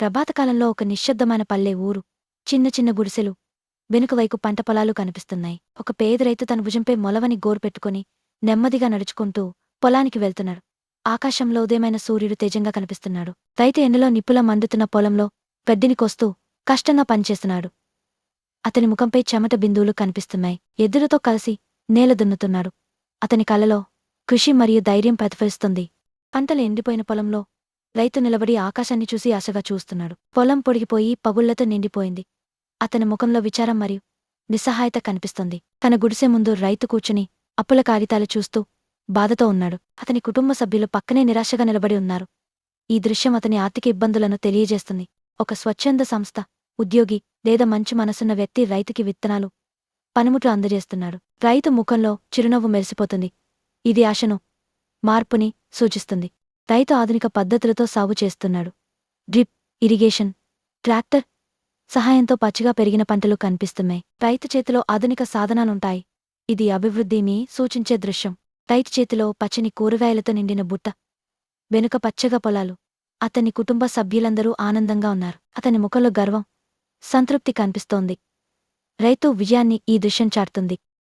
ప్రభాతకాలంలో ఒక నిశ్శబ్దమైన పల్లె ఊరు. చిన్న చిన్న గుడిసెలు. వెనుకవైపు పంట పొలాలు కనిపిస్తున్నాయి. ఒక పేద రైతు తన భుజంపై మొలవని గోరు పెట్టుకుని నెమ్మదిగా నడుచుకుంటూ పొలానికి వెళ్తున్నాడు. ఆకాశంలో ఉదయమైన సూర్యుడు తేజంగా కనిపిస్తున్నాడు. రైతు ఎండలో నిప్పుల మండుతున్న పొలంలో గడ్డిని కోస్తూ కష్టంగా పనిచేస్తున్నాడు. అతని ముఖంపై చెమట బిందువులు కనిపిస్తున్నాయి. ఎద్దులతో కలిసి నేల దున్నుతున్నాడు. అతని కలలో కృషి మరియు ధైర్యం ప్రతిఫలిస్తుంది. పంటలు ఎండిపోయిన పొలంలో రైతు నిలబడి ఆకాశాన్ని చూసి ఆశగా చూస్తున్నాడు. పొలం పొడిగిపోయి పగుళ్ళతో నిండిపోయింది. అతని ముఖంలో విచారం మరియు నిస్సహాయత కనిపిస్తుంది. తన గుడిసె ముందు రైతు కూర్చుని అప్పుల కాగితాలు చూస్తూ బాధతో ఉన్నాడు. అతని కుటుంబ సభ్యులు పక్కనే నిరాశగా నిలబడి ఉన్నారు. ఈ దృశ్యం అతని ఆర్థిక ఇబ్బందులను తెలియజేస్తుంది. ఒక స్వచ్ఛంద సంస్థ ఉద్యోగి లేదా మంచి మనసున్న వ్యక్తి రైతుకి విత్తనాలు పనిముట్లు అందజేస్తున్నాడు. రైతు ముఖంలో చిరునవ్వు మెరిసిపోతుంది. ఇది ఆశను మార్పుని సూచిస్తుంది. రైతు ఆధునిక పద్ధతులతో సాగు చేస్తున్నాడు. డ్రిప్ ఇరిగేషన్ ట్రాక్టర్ సహాయంతో పచ్చిగా పెరిగిన పంటలు కనిపిస్తున్నాయి. రైతు చేతిలో ఆధునిక సాధనాలుంటాయి. ఇది అభివృద్ధిని సూచించే దృశ్యం. రైతు చేతిలో పచ్చని కూరగాయలతో నిండిన బుట్ట వెనుక పచ్చగా పొలాలు. అతని కుటుంబ సభ్యులందరూ ఆనందంగా ఉన్నారు. అతని ముఖంలో గర్వం సంతృప్తి కనిపిస్తోంది. రైతు విజయాన్ని ఈ దృశ్యం చాటుతుంది.